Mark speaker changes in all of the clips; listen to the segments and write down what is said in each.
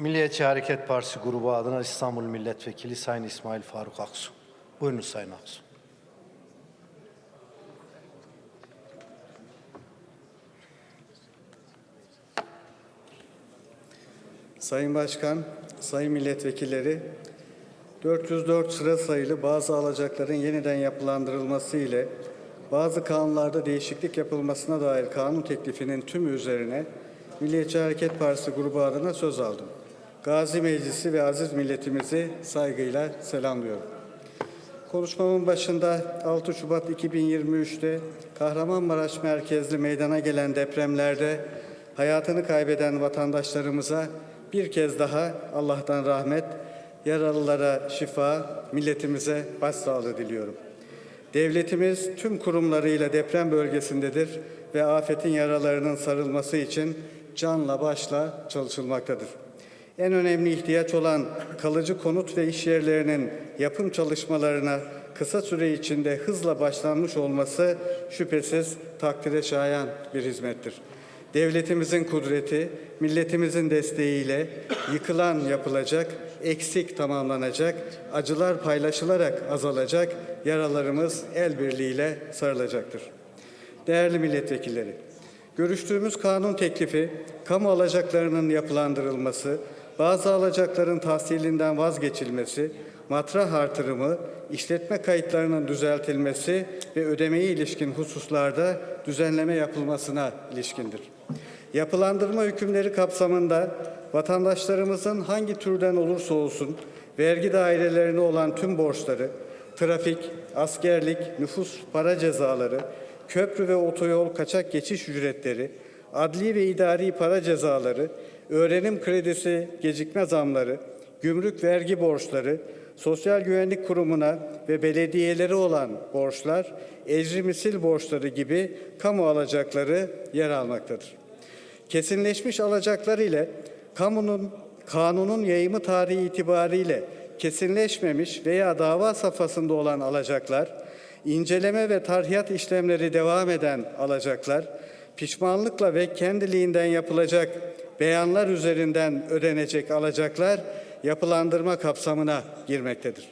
Speaker 1: Milliyetçi Hareket Partisi grubu adına İstanbul Milletvekili Sayın İsmail Faruk Aksu. Buyurunuz Sayın Aksu.
Speaker 2: Sayın Başkan, Sayın Milletvekilleri, 404 sıra sayılı bazı alacakların yeniden yapılandırılması ile bazı kanunlarda değişiklik yapılmasına dair kanun teklifinin tümü üzerine Milliyetçi Hareket Partisi grubu adına söz aldım. Gazi Meclisi ve aziz milletimizi saygıyla selamlıyorum. Konuşmamın başında 6 Şubat 2023'te Kahramanmaraş merkezli meydana gelen depremlerde hayatını kaybeden vatandaşlarımıza bir kez daha Allah'tan rahmet, yaralılara şifa, milletimize başsağlığı diliyorum. Devletimiz tüm kurumlarıyla deprem bölgesindedir ve afetin yaralarının sarılması için canla başla çalışılmaktadır. En önemli ihtiyaç olan kalıcı konut ve iş yerlerinin yapım çalışmalarına kısa süre içinde hızla başlanmış olması şüphesiz takdire şayan bir hizmettir. Devletimizin kudreti, milletimizin desteğiyle yıkılan yapılacak, eksik tamamlanacak, acılar paylaşılarak azalacak, yaralarımız el birliğiyle sarılacaktır. Değerli milletvekilleri, görüştüğümüz kanun teklifi, kamu alacaklarının yapılandırılması, bazı alacakların tahsilinden vazgeçilmesi, matrah artırımı, işletme kayıtlarının düzeltilmesi ve ödemeye ilişkin hususlarda düzenleme yapılmasına ilişkindir. Yapılandırma hükümleri kapsamında vatandaşlarımızın hangi türden olursa olsun vergi dairelerine olan tüm borçları, trafik, askerlik, nüfus para cezaları, köprü ve otoyol kaçak geçiş ücretleri, adli ve idari para cezaları, öğrenim kredisi gecikme zamları, gümrük vergi borçları, Sosyal Güvenlik Kurumu'na ve belediyelere olan borçlar, ecri borçları gibi kamu alacakları yer almaktadır. Kesinleşmiş alacaklar ile kamunun kanunun yayımı tarihi itibariyle kesinleşmemiş veya dava safhasında olan alacaklar, inceleme ve tarhiyat işlemleri devam eden alacaklar, pişmanlıkla ve kendiliğinden yapılacak beyanlar üzerinden ödenecek alacaklar yapılandırma kapsamına girmektedir.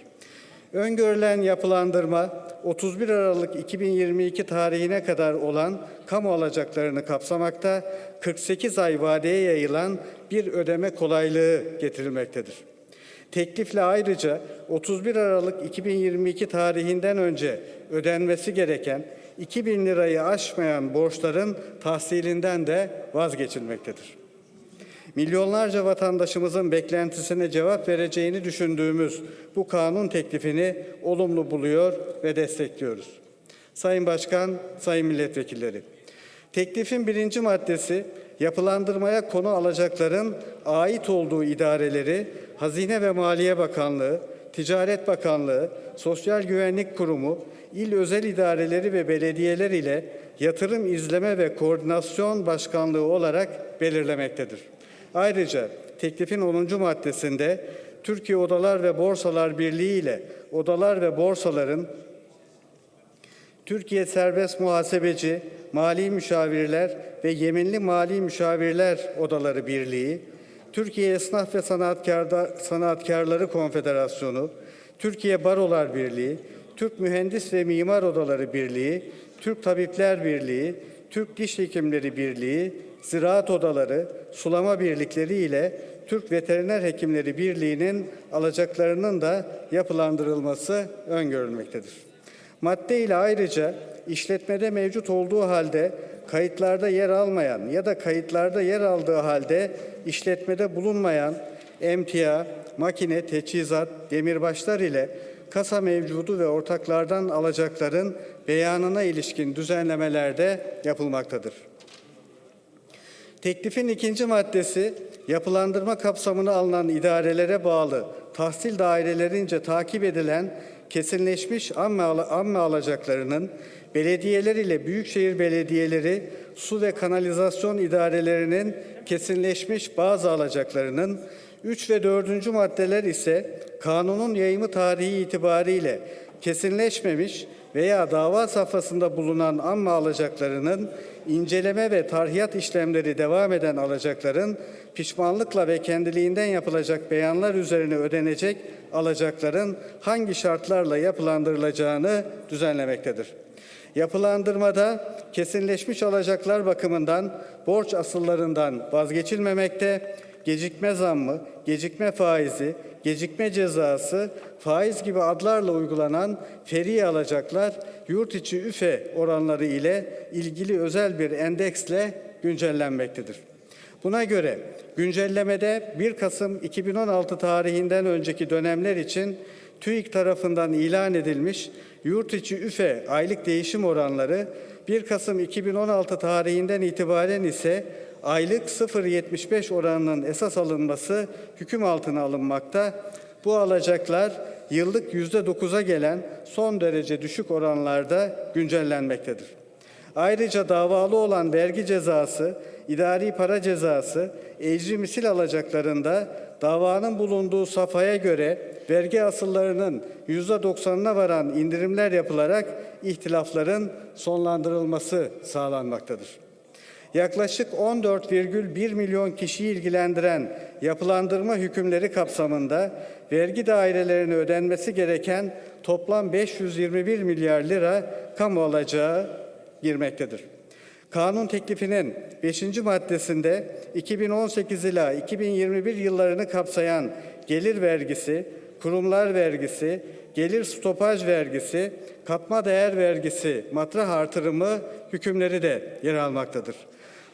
Speaker 2: Öngörülen yapılandırma 31 Aralık 2022 tarihine kadar olan kamu alacaklarını kapsamakta 48 ay vadeye yayılan bir ödeme kolaylığı getirilmektedir. Teklifle ayrıca 31 Aralık 2022 tarihinden önce ödenmesi gereken 2000 lirayı aşmayan borçların tahsilinden de vazgeçilmektedir. Milyonlarca vatandaşımızın beklentisine cevap vereceğini düşündüğümüz bu kanun teklifini olumlu buluyor ve destekliyoruz. Sayın Başkan, Sayın Milletvekilleri, teklifin birinci maddesi yapılandırmaya konu alacakların ait olduğu idareleri Hazine ve Maliye Bakanlığı, Ticaret Bakanlığı, Sosyal Güvenlik Kurumu, il özel idareleri ve belediyeler ile yatırım izleme ve koordinasyon başkanlığı olarak belirlemektedir. Ayrıca teklifin 10. maddesinde Türkiye Odalar ve Borsalar Birliği ile odalar ve borsaların Türkiye Serbest Muhasebeci, Mali Müşavirler ve Yeminli Mali Müşavirler Odaları Birliği, Türkiye Esnaf ve Sanatkarda, Sanatkarları Konfederasyonu, Türkiye Barolar Birliği, Türk Mühendis ve Mimar Odaları Birliği, Türk Tabipler Birliği, Türk Diş Hekimleri Birliği, Ziraat Odaları, Sulama Birlikleri ile Türk Veteriner Hekimleri Birliği'nin alacaklarının da yapılandırılması öngörülmektedir. Madde ile ayrıca işletmede mevcut olduğu halde kayıtlarda yer almayan ya da kayıtlarda yer aldığı halde işletmede bulunmayan emtia, makine, teçhizat, demirbaşlar ile kasa mevcudu ve ortaklardan alacakların beyanına ilişkin düzenlemeler de yapılmaktadır. Teklifin ikinci maddesi yapılandırma kapsamına alınan idarelere bağlı tahsil dairelerince takip edilen kesinleşmiş amme, amme alacaklarının belediyeler ile büyükşehir belediyeleri su ve kanalizasyon idarelerinin kesinleşmiş bazı alacaklarının 3 ve 4. maddeler ise kanunun yayımı tarihi itibariyle kesinleşmemiş veya dava safhasında bulunan amma alacaklarının inceleme ve tarhiyat işlemleri devam eden alacakların pişmanlıkla ve kendiliğinden yapılacak beyanlar üzerine ödenecek alacakların hangi şartlarla yapılandırılacağını düzenlemektedir. Yapılandırmada kesinleşmiş alacaklar bakımından borç asıllarından vazgeçilmemekte, gecikme zammı, gecikme faizi, gecikme cezası, faiz gibi adlarla uygulanan feri alacaklar yurt içi üfe oranları ile ilgili özel bir endeksle güncellenmektedir. Buna göre güncellemede 1 Kasım 2016 tarihinden önceki dönemler için TÜİK tarafından ilan edilmiş yurt içi üfe aylık değişim oranları 1 Kasım 2016 tarihinden itibaren ise aylık 0.75 oranının esas alınması hüküm altına alınmakta. Bu alacaklar yıllık %9'a gelen son derece düşük oranlarda güncellenmektedir. Ayrıca davalı olan vergi cezası, idari para cezası, ecri misil alacaklarında davanın bulunduğu safhaya göre vergi asıllarının %90'ına varan indirimler yapılarak ihtilafların sonlandırılması sağlanmaktadır. Yaklaşık 14,1 milyon kişiyi ilgilendiren yapılandırma hükümleri kapsamında vergi dairelerine ödenmesi gereken toplam 521 milyar lira kamu alacağı girmektedir. Kanun teklifinin 5. maddesinde 2018 ila 2021 yıllarını kapsayan gelir vergisi, kurumlar vergisi, gelir stopaj vergisi, katma değer vergisi, matrah artırımı hükümleri de yer almaktadır.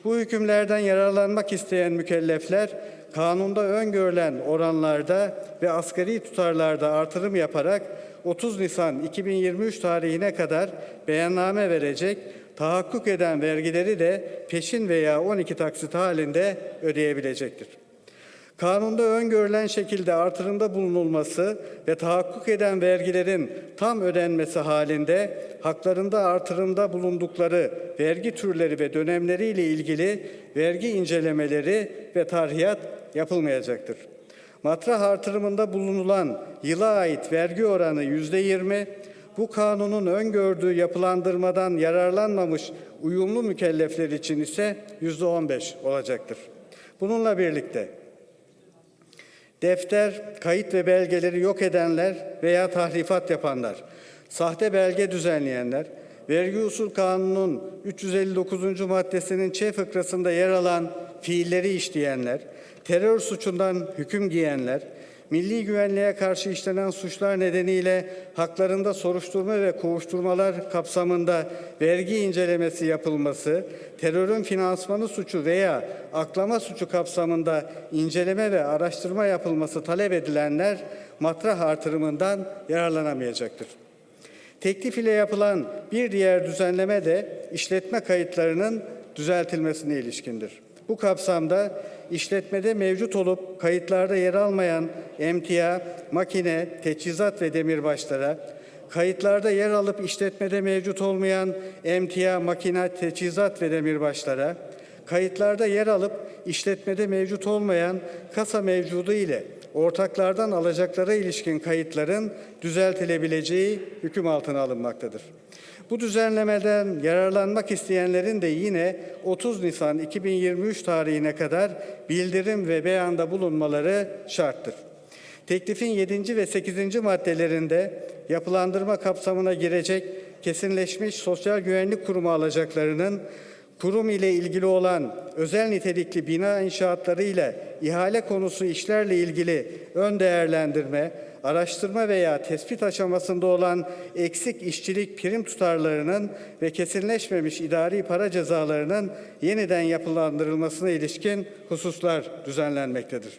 Speaker 2: Bu hükümlerden yararlanmak isteyen mükellefler kanunda öngörülen oranlarda ve asgari tutarlarda artırım yaparak 30 Nisan 2023 tarihine kadar beyanname verecek, tahakkuk eden vergileri de peşin veya 12 taksit halinde ödeyebilecektir. Kanunda öngörülen şekilde artırımda bulunulması ve tahakkuk eden vergilerin tam ödenmesi halinde haklarında artırımda bulundukları vergi türleri ve dönemleriyle ilgili vergi incelemeleri ve tarhiyat yapılmayacaktır. Matrah artırımında bulunulan yıla ait vergi oranı yüzde yirmi, bu kanunun öngördüğü yapılandırmadan yararlanmamış uyumlu mükellefler için ise yüzde on beş olacaktır. Bununla birlikte defter, kayıt ve belgeleri yok edenler veya tahrifat yapanlar, sahte belge düzenleyenler, Vergi Usul Kanunu'nun 359. maddesinin Ç fıkrasında yer alan fiilleri işleyenler, terör suçundan hüküm giyenler, milli güvenliğe karşı işlenen suçlar nedeniyle haklarında soruşturma ve kovuşturmalar kapsamında vergi incelemesi yapılması, terörün finansmanı suçu veya aklama suçu kapsamında inceleme ve araştırma yapılması talep edilenler matrah artırımından yararlanamayacaktır. Teklif ile yapılan bir diğer düzenleme de işletme kayıtlarının düzeltilmesine ilişkindir. Bu kapsamda işletmede mevcut olup kayıtlarda yer almayan emtia, makine, teçhizat ve demirbaşlara, kayıtlarda yer alıp işletmede mevcut olmayan emtia, makine, teçhizat ve demirbaşlara, kayıtlarda yer alıp işletmede mevcut olmayan kasa mevcudu ile ortaklardan alacaklara ilişkin kayıtların düzeltilebileceği hüküm altına alınmaktadır. Bu düzenlemeden yararlanmak isteyenlerin de yine 30 Nisan 2023 tarihine kadar bildirim ve beyanda bulunmaları şarttır. Teklifin 7. ve 8. maddelerinde yapılandırma kapsamına girecek kesinleşmiş sosyal güvenlik kurumu alacaklarının kurum ile ilgili olan özel nitelikli bina inşaatları ile ihale konusu işlerle ilgili ön değerlendirme, araştırma veya tespit aşamasında olan eksik işçilik prim tutarlarının ve kesinleşmemiş idari para cezalarının yeniden yapılandırılmasına ilişkin hususlar düzenlenmektedir.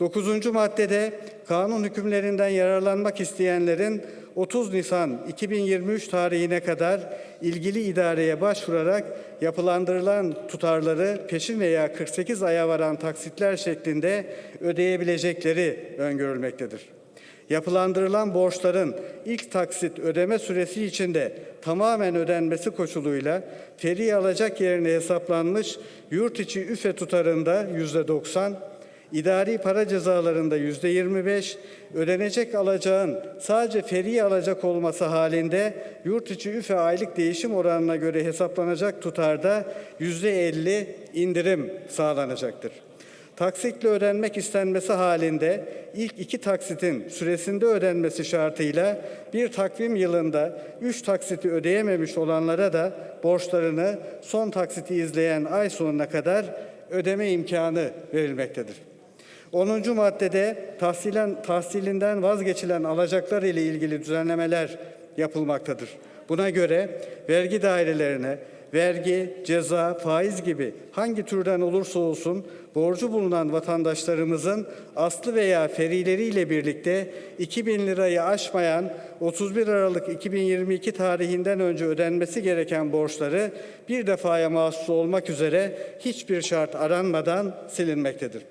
Speaker 2: 9. maddede kanun hükümlerinden yararlanmak isteyenlerin 30 Nisan 2023 tarihine kadar ilgili idareye başvurarak yapılandırılan tutarları peşin veya 48 aya varan taksitler şeklinde ödeyebilecekleri öngörülmektedir. Yapılandırılan borçların ilk taksit ödeme süresi içinde tamamen ödenmesi koşuluyla feri alacak yerine hesaplanmış yurt içi üfe tutarında yüzde 90, İdari para cezalarında yüzde 25, ödenecek alacağın sadece feri alacak olması halinde yurt içi üfe aylık değişim oranına göre hesaplanacak tutarda yüzde 50 indirim sağlanacaktır. Taksitle ödenmek istenmesi halinde ilk iki taksitin süresinde ödenmesi şartıyla bir takvim yılında üç taksiti ödeyememiş olanlara da borçlarını son taksiti izleyen ay sonuna kadar ödeme imkanı verilmektedir. 10. maddede tahsilen, tahsilinden vazgeçilen alacaklar ile ilgili düzenlemeler yapılmaktadır. Buna göre vergi dairelerine vergi, ceza, faiz gibi hangi türden olursa olsun borcu bulunan vatandaşlarımızın aslı veya ferileriyle birlikte 2000 lirayı aşmayan 31 Aralık 2022 tarihinden önce ödenmesi gereken borçları bir defaya mahsus olmak üzere hiçbir şart aranmadan silinmektedir.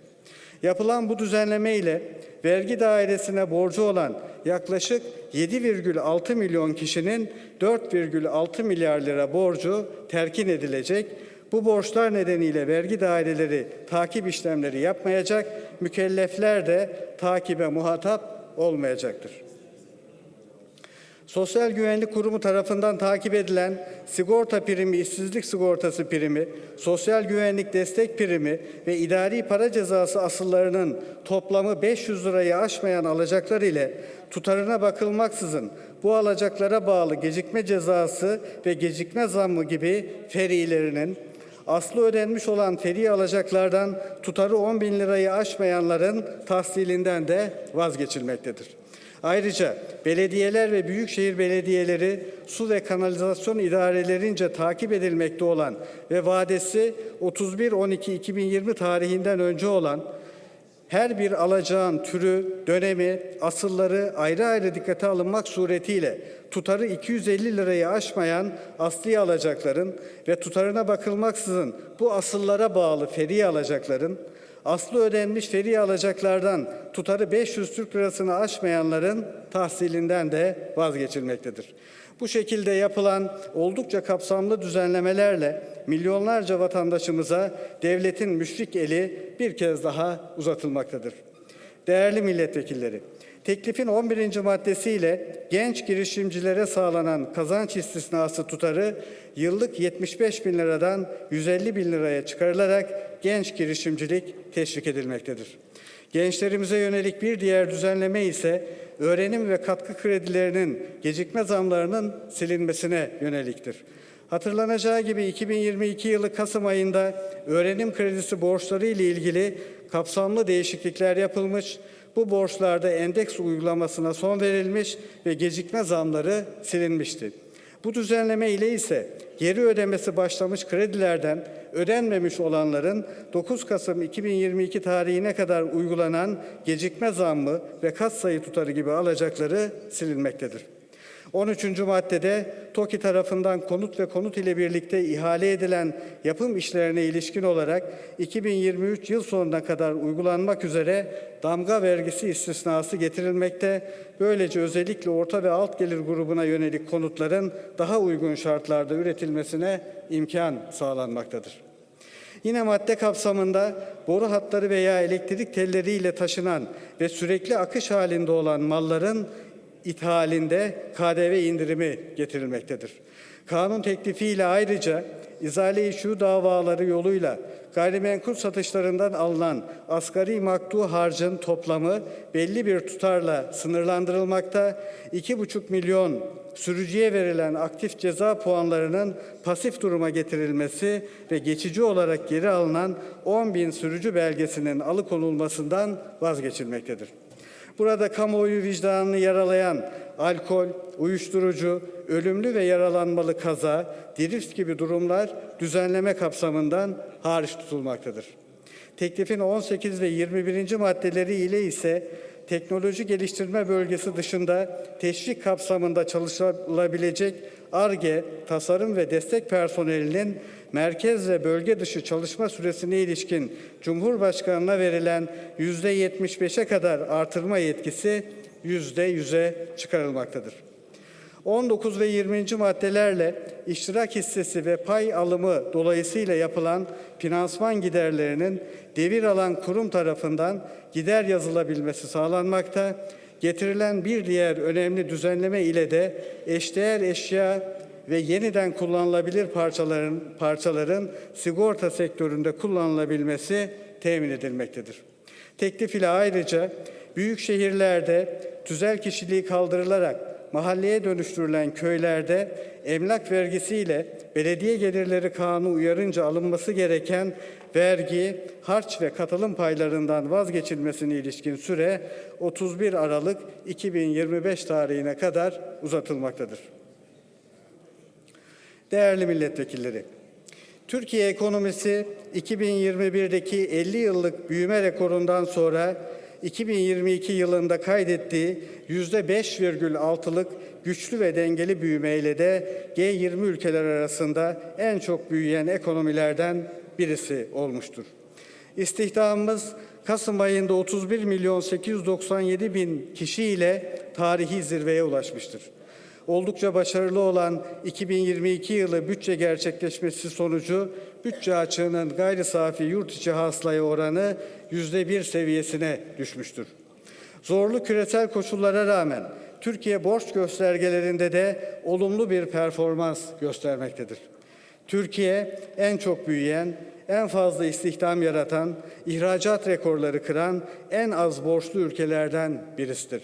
Speaker 2: Yapılan bu düzenleme ile vergi dairesine borcu olan yaklaşık 7,6 milyon kişinin 4,6 milyar lira borcu terkin edilecek. Bu borçlar nedeniyle vergi daireleri takip işlemleri yapmayacak, mükellefler de takibe muhatap olmayacaktır. Sosyal Güvenlik Kurumu tarafından takip edilen sigorta primi, işsizlik sigortası primi, sosyal güvenlik destek primi ve idari para cezası asıllarının toplamı 500 lirayı aşmayan alacaklar ile tutarına bakılmaksızın bu alacaklara bağlı gecikme cezası ve gecikme zammı gibi ferilerinin aslı ödenmiş olan feri alacaklardan tutarı 10 bin lirayı aşmayanların tahsilinden de vazgeçilmektedir. Ayrıca belediyeler ve büyükşehir belediyeleri su ve kanalizasyon idarelerince takip edilmekte olan ve vadesi 31-12-2020 tarihinden önce olan her bir alacağın türü, dönemi, asılları ayrı ayrı dikkate alınmak suretiyle tutarı 250 lirayı aşmayan asli alacakların ve tutarına bakılmaksızın bu asıllara bağlı feri alacakların, aslı ödenmiş feri alacaklardan tutarı 500 Türk lirasını aşmayanların tahsilinden de vazgeçilmektedir. Bu şekilde yapılan oldukça kapsamlı düzenlemelerle milyonlarca vatandaşımıza devletin müşrik eli bir kez daha uzatılmaktadır. Değerli milletvekilleri, teklifin 11. maddesiyle genç girişimcilere sağlanan kazanç istisnası tutarı yıllık 75 bin liradan 150 bin liraya çıkarılarak genç girişimcilik teşvik edilmektedir. Gençlerimize yönelik bir diğer düzenleme ise öğrenim ve katkı kredilerinin gecikme zamlarının silinmesine yöneliktir. Hatırlanacağı gibi 2022 yılı Kasım ayında öğrenim kredisi borçları ile ilgili kapsamlı değişiklikler yapılmış. Bu borçlarda endeks uygulamasına son verilmiş ve gecikme zamları silinmişti. Bu düzenleme ile ise geri ödemesi başlamış kredilerden ödenmemiş olanların 9 Kasım 2022 tarihine kadar uygulanan gecikme zammı ve katsayı tutarı gibi alacakları silinmektedir. 13. maddede TOKİ tarafından konut ve konut ile birlikte ihale edilen yapım işlerine ilişkin olarak 2023 yıl sonuna kadar uygulanmak üzere damga vergisi istisnası getirilmekte. Böylece özellikle orta ve alt gelir grubuna yönelik konutların daha uygun şartlarda üretilmesine imkan sağlanmaktadır. Yine madde kapsamında boru hatları veya elektrik telleriyle taşınan ve sürekli akış halinde olan malların ithalinde KDV indirimi getirilmektedir. Kanun teklifiyle ayrıca izale-i şu davaları yoluyla gayrimenkul satışlarından alınan asgari maktu harcın toplamı belli bir tutarla sınırlandırılmakta, 2,5 milyon sürücüye verilen aktif ceza puanlarının pasif duruma getirilmesi ve geçici olarak geri alınan 10 bin sürücü belgesinin alıkonulmasından vazgeçilmektedir. Burada kamuoyu vicdanını yaralayan alkol, uyuşturucu, ölümlü ve yaralanmalı kaza, drift gibi durumlar düzenleme kapsamından hariç tutulmaktadır. Teklifin 18 ve 21. maddeleri ile ise teknoloji geliştirme bölgesi dışında teşvik kapsamında çalışılabilecek ARGE, tasarım ve destek personelinin merkez ve bölge dışı çalışma süresine ilişkin Cumhurbaşkanına verilen yüzde 75'e kadar artırma yetkisi yüzde 100'e çıkarılmaktadır. 19 ve 20. maddelerle iştirak hissesi ve pay alımı dolayısıyla yapılan finansman giderlerinin devir alan kurum tarafından gider yazılabilmesi sağlanmakta. Getirilen bir diğer önemli düzenleme ile de eşdeğer eşya ve yeniden kullanılabilir parçaların parçaların sigorta sektöründe kullanılabilmesi temin edilmektedir. Teklif ile ayrıca büyük şehirlerde tüzel kişiliği kaldırılarak mahalleye dönüştürülen köylerde emlak vergisiyle belediye gelirleri kanunu uyarınca alınması gereken vergi, harç ve katılım paylarından vazgeçilmesine ilişkin süre 31 Aralık 2025 tarihine kadar uzatılmaktadır. Değerli milletvekilleri, Türkiye ekonomisi 2021'deki 50 yıllık büyüme rekorundan sonra 2022 yılında kaydettiği %5,6'lık güçlü ve dengeli büyümeyle de G20 ülkeler arasında en çok büyüyen ekonomilerden birisi olmuştur. İstihdamımız Kasım ayında 31 milyon 897 bin kişiyle tarihi zirveye ulaşmıştır oldukça başarılı olan 2022 yılı bütçe gerçekleşmesi sonucu bütçe açığının gayri safi yurt içi hasılaya oranı %1 seviyesine düşmüştür. Zorlu küresel koşullara rağmen Türkiye borç göstergelerinde de olumlu bir performans göstermektedir. Türkiye en çok büyüyen, en fazla istihdam yaratan, ihracat rekorları kıran en az borçlu ülkelerden birisidir.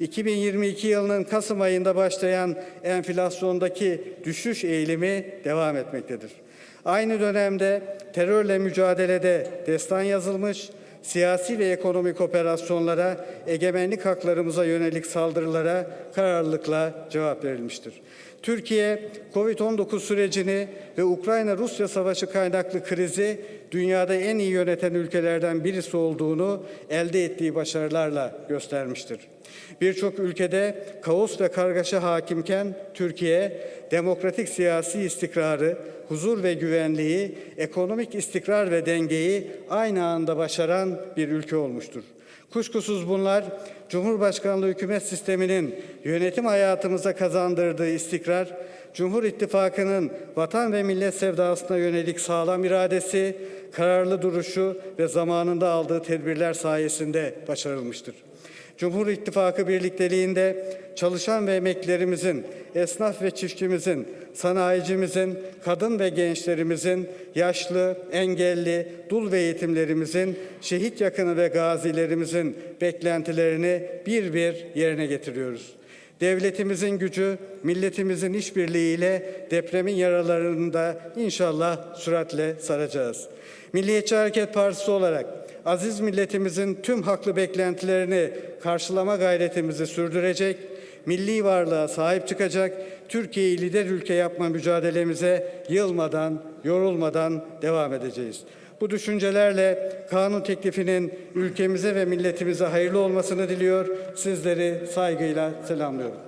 Speaker 2: 2022 yılının Kasım ayında başlayan enflasyondaki düşüş eğilimi devam etmektedir. Aynı dönemde terörle mücadelede destan yazılmış, siyasi ve ekonomik operasyonlara, egemenlik haklarımıza yönelik saldırılara kararlılıkla cevap verilmiştir. Türkiye, Covid-19 sürecini ve Ukrayna-Rusya savaşı kaynaklı krizi dünyada en iyi yöneten ülkelerden birisi olduğunu elde ettiği başarılarla göstermiştir. Birçok ülkede kaos ve kargaşa hakimken Türkiye demokratik siyasi istikrarı, huzur ve güvenliği, ekonomik istikrar ve dengeyi aynı anda başaran bir ülke olmuştur. Kuşkusuz bunlar Cumhurbaşkanlığı hükümet sisteminin yönetim hayatımıza kazandırdığı istikrar, Cumhur İttifakı'nın vatan ve millet sevdasına yönelik sağlam iradesi, kararlı duruşu ve zamanında aldığı tedbirler sayesinde başarılmıştır. Cumhur İttifakı birlikteliğinde çalışan ve emeklilerimizin, esnaf ve çiftçimizin, sanayicimizin, kadın ve gençlerimizin, yaşlı, engelli, dul ve yetimlerimizin, şehit yakını ve gazilerimizin beklentilerini bir bir yerine getiriyoruz. Devletimizin gücü, milletimizin işbirliğiyle depremin yaralarını da inşallah süratle saracağız. Milliyetçi Hareket Partisi olarak aziz milletimizin tüm haklı beklentilerini karşılama gayretimizi sürdürecek, milli varlığa sahip çıkacak, Türkiye'yi lider ülke yapma mücadelemize yılmadan, yorulmadan devam edeceğiz. Bu düşüncelerle kanun teklifinin ülkemize ve milletimize hayırlı olmasını diliyor. Sizleri saygıyla selamlıyorum.